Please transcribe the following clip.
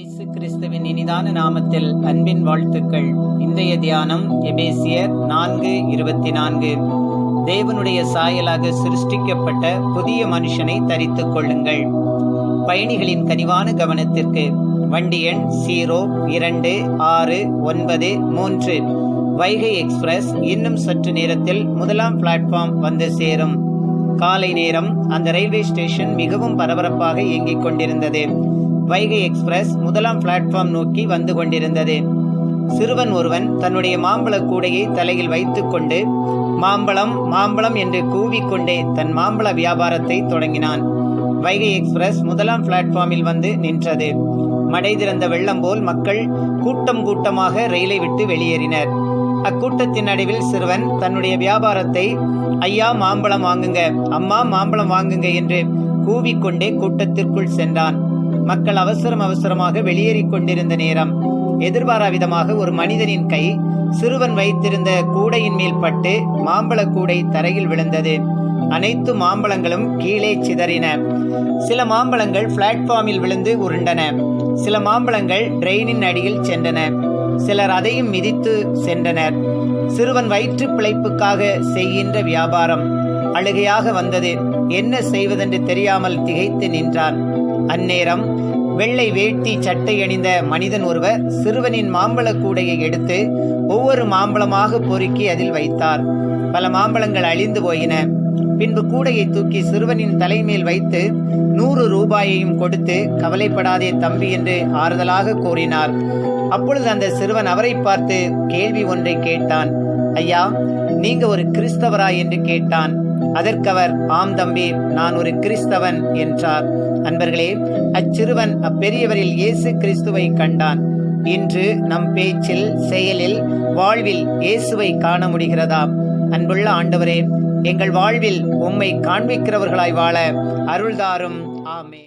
இயேசு கிறிஸ்துவின் இனிதான நாமத்தில் அன்பின் வாழ்த்துக்கள். இன்றைய தியானம் எபேசியர் நான்கு இருபத்தி நான்கு தேவனுடைய சாயலாக சிருஷ்டிக்கப்பட்ட புதிய மனுஷனை தரித்துக் கொள்ளுங்கள். பயணிகளின் கனிவான கவனத்திற்கு வண்டி எண் ஜீரோ இரண்டு ஆறு ஒன்பது மூன்று. வைகை எக்ஸ்பிரஸ் இன்னும் சற்று நேரத்தில் முதலாம் பிளாட்ஃபார்ம் வந்து சேரும். காலை நேரம் அந்த ரயில்வே ஸ்டேஷன் மிகவும் பரபரப்பாக இயங்கிக் கொண்டிருந்தது. வைகை எக்ஸ்பிரஸ் முதலாம் பிளாட்ஃபார்ம் நோக்கி வந்து கொண்டிருந்தது. சிறுவன் ஒருவன் தன்னுடைய மாம்பழ கூடையை தலையில் வைத்துக்கொண்டு மாம்பழம் மாம்பழம் என்று கூவிக்கொண்டே தன் மாம்பழ வியாபாரத்தை தொடங்கினான். வைகை எக்ஸ்பிரஸ் முதலாம் பிளாட்ஃபார்மில் வந்து நின்றது. மடை திறந்த வெள்ளம் போல் மக்கள் கூட்டம் கூட்டமாக ரயிலை விட்டு வெளியேறினர். அக்கூட்டத்தின் நடுவில் சிறுவன் தன்னுடைய வியாபாரத்தை ஐயா மாம்பழம் வாங்குங்க அம்மா மாம்பழம் வாங்குங்க என்று கூவிக்கொண்டே கூட்டத்திற்குள் சென்றான். மக்கள் அவசரம் அவசரமாக வெளியேறிக் கொண்டிருந்த நேரம். எதிர்பாராவிதமாக ஒரு மனிதனின் கை சிறுவன் வைத்திருந்த கூடையின் மேல் பட்டு மாம்பழ கூடை தரையில் விழுந்தது. அனைத்து மாம்பழங்களும் கீழே சிதறின. சில மாம்பழங்கள் பிளாட்ஃபார்மில் விழுந்து உருண்டன. சில மாம்பழங்கள் ட்ரெயினின் அடியில் சென்றன. சிலர் அதையும் மிதித்து சென்றனர். சிறுவன் வயிற்று பிழைப்புக்காக செய்கின்ற வியாபாரம் அழுகையாக வந்தது. என்ன செய்வதென்று தெரியாமல் திகைத்து நின்றான். அந்நேரம் வெள்ளை வேட்டி சட்டை அணிந்த மனிதன் ஒருவர் சிறுவனின் மாம்பழ கூடையை எடுத்து ஒவ்வொரு மாம்பழமாக பொறுக்கி அதில் வைத்தார். பல மாம்பழங்கள் அழிந்து போயின. பின்பு கூடையை தூக்கி சிறுவனின் தலைமேல் வைத்து நூறு ரூபாயையும் கொடுத்து கவலைப்படாதே தம்பி என்று ஆறுதலாக கூறினார். அப்பொழுது அந்த சிறுவன் அவரை பார்த்து கேள்வி ஒன்றை கேட்டான். ஐயா நீங்க ஒரு கிறிஸ்தவரா? என்று கேட்டான். அதற்கவர் ஆம் தம்பி நான் ஒரு கிறிஸ்தவன் என்றார். அன்பர்களே அச்சிறுவன் அப்பெரியவரில் இயேசு கிறிஸ்துவை கண்டான். இன்று நம் பேச்சில் செயலில் வாழ்வில் இயேசுவை காண முடிகிறதா? அன்புள்ள ஆண்டவரே எங்கள் வாழ்வில் உம்மை காண்பிக்கிறவர்களாய் வாழ அருள்தாரும். ஆமே